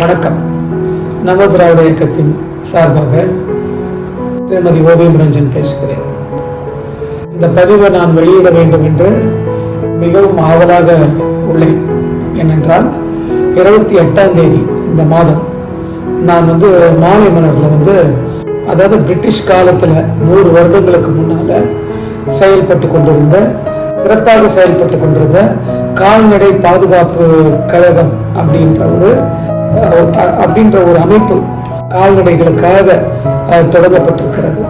வணக்கம். நமோ திராவிட இயக்கத்தின் சார்பாக திருமதி ஓவியம் ரஞ்சன் பேசுகிறேன். இந்த பதிவை நான் வெளியிட வேண்டும் என்று மிகவும் ஆவலாக உள்ளேன். ஏனென்றால் இருபத்தி எட்டாம் தேதி இந்த மாதம் நான் வந்து மாலை மலரில் வந்து அதாவது பிரிட்டிஷ் காலத்தில் நூறு வருடங்களுக்கு முன்னால் செயல்பட்டு கொண்டிருந்த சிறப்பாக செயல்பட்டு கொண்டிருந்த கால்நடை பாதுகாப்பு கழகம் அப்படின்ற ஒரு அப்படின்ற ஒரு அமைப்பு கால்நடைகளுக்காக தொடங்கப்பட்டிருக்கிறது.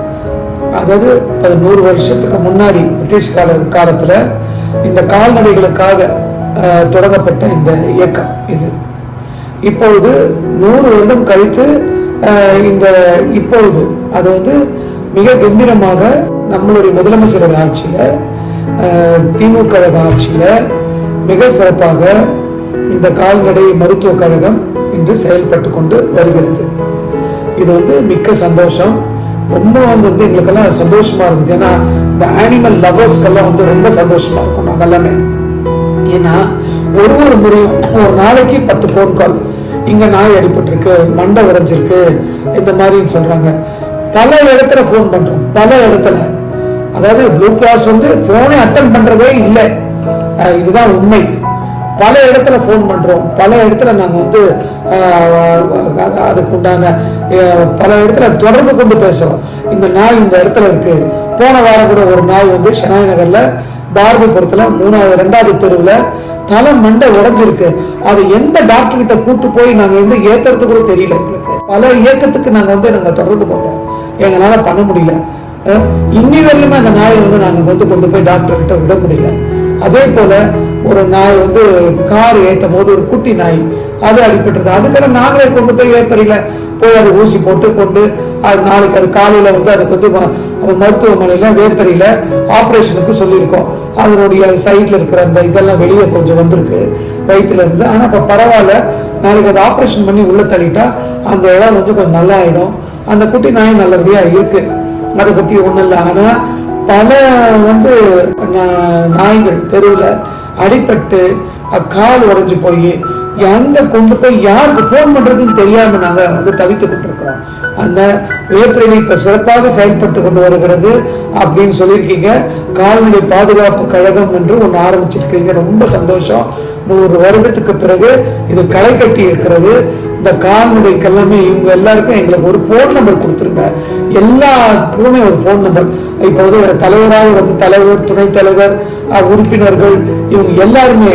அதாவது அது நூறு வருஷத்துக்கு முன்னாடி பிரிட்டிஷ் கால காலத்தில் இந்த கால்நடைகளுக்காக தொடங்கப்பட்ட இந்த இயக்கம் இது. இப்பொழுது நூறு வருடம் கழித்து இந்த இப்பொழுது அது வந்து மிக கம்பீரமாக நம்மளுடைய முதலமைச்சரோட ஆட்சியில் திமுக ஆட்சியில் மிக சிறப்பாக இந்த கால்நடை மருத்துவக் கழகம் இன்று செயல்பட்டு கொண்டு வருகிறது. இது வந்து மிக்க சந்தோஷம். ரொம்ப வந்து வந்து எங்களுக்கெல்லாம் சந்தோஷமா இருக்குது. ஏன்னா இந்த ஆனிமல் லவர்ஸ்க்கெல்லாம் வந்து ரொம்ப சந்தோஷமா இருக்கும். நாங்கள் எல்லாமே. ஏன்னா ஒரு ஒரு முறையும் ஒரு நாளைக்கு பத்து ஃபோன் கால் இங்க நாய் அடிபட்டிருக்கு மண்டை உடைஞ்சிருக்கு இந்த மாதிரின்னு சொல்றாங்க. பல இடத்துல ஃபோன் பண்றோம். பல இடத்துல. அதாவது ப்ளூ கிளாஸ் வந்து ஃபோனை அட்டன் பண்றதே இல்லை. இதுதான் உண்மை. பல இடத்துல ஃபோன் பண்ணுறோம் பல இடத்துல நாங்கள் வந்து அதுக்கு உண்டான பல இடத்துல தொடர்பு கொண்டு பேசுகிறோம் இந்த நாய் இந்த இடத்துல இருக்குது போன வாரம் கூட ஒரு நாய் வந்து ஷனாய் நகரில் பாரதிபுரத்தில் மூணாவது ரெண்டாவது தெருவில் தலை மண்டை உடைஞ்சிருக்கு. அது எந்த டாக்டர் கிட்ட கூட்டு போய் நாங்கள் வந்து ஏற்றுறது கூட தெரியல எங்களுக்கு. பல இயக்கத்துக்கு நாங்கள் வந்து நாங்கள் தொடர்பு கொண்டோம். எங்களால் பண்ண முடியல. இன்னி வரையிலுமே அந்த நாயை வந்து நாங்கள் வந்து கொண்டு போய் டாக்டர் கிட்ட விட முடியல. அதே போல ஒரு நாய் வந்து கார் ஏற்ற போது ஒரு குட்டி நாய். அது அடிபட்டுருது அதுக்கெல்லாம் நாங்களே கொண்டு போய் வேப்பரியில் போய் அது ஊசி போட்டு கொண்டு அது நாளைக்கு அது காலையில் வந்து அதுக்கு வந்து மருத்துவமனையில் வேப்பரியில் மருத்துவமனையில சொல்லியிருக்கோம். அதனுடைய சைடில் இருக்கிற அந்த இதெல்லாம் வெளியே கொஞ்சம் வந்திருக்கு. வயிற்றுல இருந்து. ஆனால் இப்போ பரவாயில்ல. நாளைக்கு அது ஆப்ரேஷன் பண்ணி உள்ளே தள்ளிட்டா அந்த இடம் வந்து கொஞ்சம் நல்லா ஆகிடும் அந்த குட்டி நாய் நல்லபடியாக இருக்குது அதை பற்றி ஒன்றும் இல்லை. ஆனால் பல வந்து நாய்கள் தெருவில் அடிபட்டு அக்கால் உடைஞ்சு போய் எங்க கொண்டு போய் யாருக்கு ஃபோன் பண்றதுன்னு தெரியாம நாங்க வந்து தவித்து கொண்டிருக்கிறோம் அந்த வேப்பிலை இப்ப சிறப்பாக செயல்பட்டு கொண்டு வருகிறது அப்படின்னு சொல்லியிருக்கீங்க. கால்நடை பாதுகாப்பு கழகம் என்று ஒன்று ஆரம்பிச்சிருக்கீங்க. ரொம்ப சந்தோஷம். நூறு வருடத்துக்கு பிறகு இது களை கட்டி இருக்கிறது. இந்த கால்நடைக்கு எல்லாமே இவங்க எல்லாருக்கும் எங்களுக்கு ஒரு ஃபோன் நம்பர் கொடுத்துருங்க. எல்லாத்துக்குமே ஒரு ஃபோன் நம்பர் இப்போ வந்து தலைவராக வந்து தலைவர் துணைத் தலைவர் உறுப்பினர்கள் இவங்க எல்லாருமே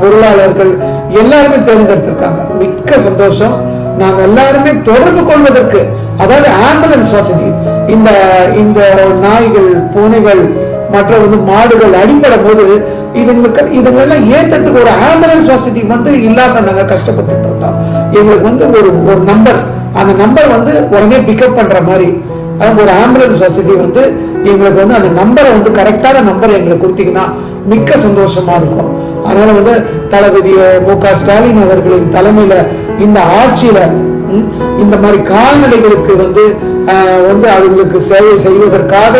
பொருளாளர்கள் எல்லாருமே தேர்ந்தெடுத்திருக்காங்க. மிக்க சந்தோஷம். நாங்கள் எல்லாருமே தொடர்பு கொள்வதற்கு அதாவது ஆம்புலன்ஸ் வசதி இந்த இந்த நாய்கள் பூனைகள் மற்ற வந்து மாடுகள் அடிபடும் போது இதுங்களுக்கு இதுங்களெல்லாம் ஏற்றத்துக்கு ஒரு ஆம்புலன்ஸ் வசதி வந்து இல்லாமல் நாங்கள் கஷ்டப்பட்டுட்டு இருந்தோம். எங்களுக்கு வந்து ஒரு ஒரு நம்பர் அந்த நம்பர் வந்து உடனே பிக்கப் பண்ணுற மாதிரி. அதாவது ஒரு ஆம்புலன்ஸ் வசதி வந்து எங்களுக்கு வந்து அந்த நம்பரை வந்து கரெக்டான நம்பர் எங்களுக்கு கொடுத்தீங்கன்னா மிக்க சந்தோஷமா இருக்கும். அதனால வந்து தளபதி மு க ஸ்டாலின் அவர்களின் தலைமையில இந்த ஆட்சியில இந்த மாதிரி கால்நடைகளுக்கு வந்து வந்து அவங்களுக்கு சேவை செய்வதற்காக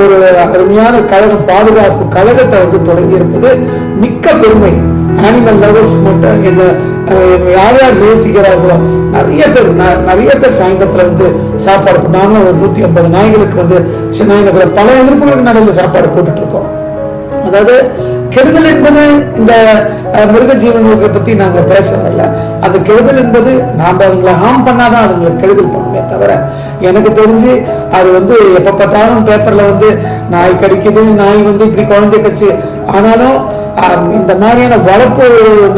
ஒரு அருமையான கழகம் பாதுகாப்பு கழகத்தை வந்து தொடங்கி இருப்பது மிக்க பெருமை. அனிமல் லவர்ஸ் மட்டும் இந்த யார் யார் நேசிக்கிறார்களோ நிறைய பேர் ந- நிறைய பேர் சாயந்தரத்தில் வந்து சாப்பாடு போ- நாங்களும் ஒரு நூற்றி ஐம்பது நாய்களுக்கு வந்து சின்ன நகர பல எதிர்ப்புகளுக்கு நடுவில் சாப்பாடு போட்டுட்டு இருக்கோம். அதாவது கெடுதல் என்பது இந்த மிருக ஜீவன்களை பற்றி நாங்கள் பேச வரல. அந்த கெடுதல் என்பது நாம் அதுங்களை ஹார்ம் பண்ணாதான் அதுங்களுக்கு கெடுதல் பண்ணுமே தவிர எனக்கு தெரிஞ்சு அது வந்து எப்போ பார்த்தாலும் பேப்பரில் வந்து நாய் கடிக்குது நாய் வந்து இப்படி குழந்தை கச்சு ஆனாலும் இந்த மாதிரியான வளர்ப்பு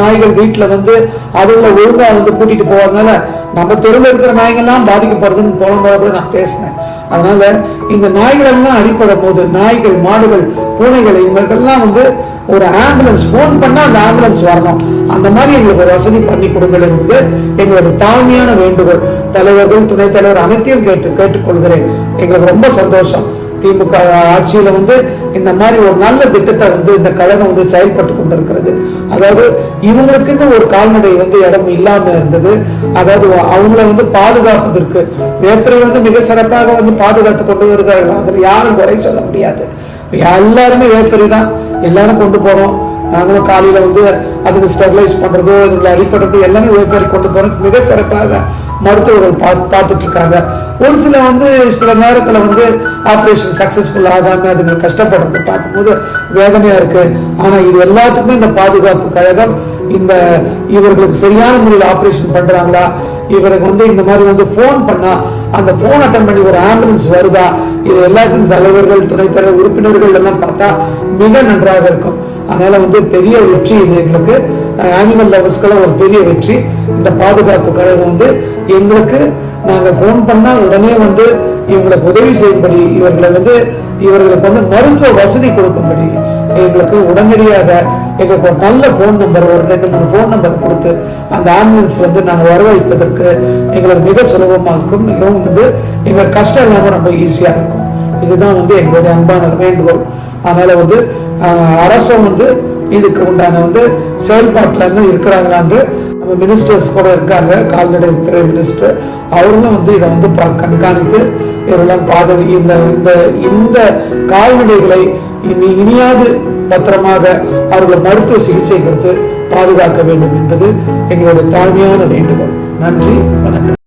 நாய்கள் வீட்டில் வந்து அதுல ஒழுங்காக வந்து கூட்டிட்டு போவாங்கனால நம்ம தெருவில் இருக்கிற நாய்கள்லாம் பாதிக்கப்படுதுன்னு போன கூட நான் பேசினேன். அதனால இந்த நாய்கள் எல்லாம் அடிப்படும் போது நாய்கள் மாடுகள் பூனைகள் இவங்களுக்கெல்லாம் வந்து ஒரு ஆம்புலன்ஸ் ஃபோன் பண்ணா அந்த ஆம்புலன்ஸ் வரணும். அந்த மாதிரி எங்களுக்கு வசதி பண்ணி கொடுங்கள் என்பது எங்களோட தாழ்மையான வேண்டுகோள். தலைவர்கள் துணைத் தலைவர் அனைத்தையும் கேட்டு கேட்டுக்கொள்கிறேன். எங்களுக்கு ரொம்ப சந்தோஷம். திமுக ஆட்சியில வந்து இந்த மாதிரி ஒரு நல்ல திட்டத்தை வந்து இந்த கழகம் வந்து செயல்பட்டு கொண்டிருக்கிறது. அதாவது இவங்களுக்குன்னு ஒரு கால்நடை வந்து இடம் இல்லாம இருந்தது. அதாவது அவங்கள வந்து பாதுகாப்பதற்கு வேப்பரை வந்து மிக சிறப்பாக வந்து பாதுகாத்து கொண்டு வருகிறார்கள். அதில் யாரும் குறை சொல்ல முடியாது. எல்லாருமே வேப்பரி தான். எல்லாரும் கொண்டு போறோம். நாங்களும் காலையில் வந்து அதுக்கு ஸ்டெர்லைஸ் பண்ணுறதோ இதுங்களை அடிப்படுறது எல்லாமே வேப்பாரி கொண்டு போகிறது மிக சிறப்பாக மருத்துவர்கள் பார்த்து பார்த்துட்ருக்காங்க. ஒரு சில வந்து சில நேரத்தில் வந்து ஆப்ரேஷன் சக்ஸஸ்ஃபுல் ஆகாமல் அதுங்க கஷ்டப்படுறது பார்க்கும்போது வேதனையாக இருக்குது ஆனால் இது எல்லாத்துக்குமே இந்த பாதுகாப்பு கழகம் இந்த இவர்களுக்கு சரியான முறையில் ஆப்ரேஷன் பண்ணுறாங்களா இவருக்கு வந்து இந்த மாதிரி வந்து ஃபோன் பண்ணா அந்த ஃபோன் அட்டன் பண்ணி ஒரு ஆம்புலன்ஸ் வருதா? இது எல்லாத்தையும் தலைவர்கள் துணைத்தலைவர் உறுப்பினர்கள் எல்லாம் பார்த்தா மிக நன்றாக இருக்கும். அதனால வந்து பெரிய வெற்றி இது எங்களுக்கு. ஆனிமல் லவர்ஸ்க்கெல்லாம் ஒரு பெரிய வெற்றி. இந்த பாதுகாப்பு கழகம் வந்து எங்களுக்கு நாங்கள் ஃபோன் பண்ணால் உடனே வந்து இவங்களுக்கு உதவி செய்யும்படி இவர்களை வந்து இவர்களுக்கு வந்து மருத்துவ வசதி கொடுக்கும்படி எங்களுக்கு உடனடியாக எங்களுக்கு ஒரு நல்ல ஃபோன் நம்பர் ஒரு ரெண்டு மூணு ஃபோன் நம்பர் கொடுத்து அந்த ஆம்புலன்ஸ் வந்து நாங்கள் வரவழைப்பதற்கு எங்களுக்கு மிக சுலபமாக இருக்கும். மிகவும் வந்து எங்கள் கஷ்டம் இல்லாமல் ரொம்ப ஈஸியாக இருக்கும். இதுதான் வந்து எங்களுடைய அன்பான வேண்டுகோள். அதனால் வந்து அரசும் வந்து இதுக்கு உண்டான வந்து செயல்பாட்டில் இருந்து இருக்கிறாங்களான்னு நம்ம மினிஸ்டர்ஸ் கூட இருக்காங்க. கால்நடைத்துறை மினிஸ்டர் அவர்களும் வந்து இதை வந்து கண்காணித்து இவரெல்லாம் பாதுகா இந்த இந்த இந்த கால்நடைகளை இனி இனியாவது பத்திரமாக அவர்கள் மருத்துவ சிகிச்சை கொடுத்து பாதுகாக்க வேண்டும் என்பது எங்களுடைய தாழ்மையான வேண்டுகோள். நன்றி வணக்கம்.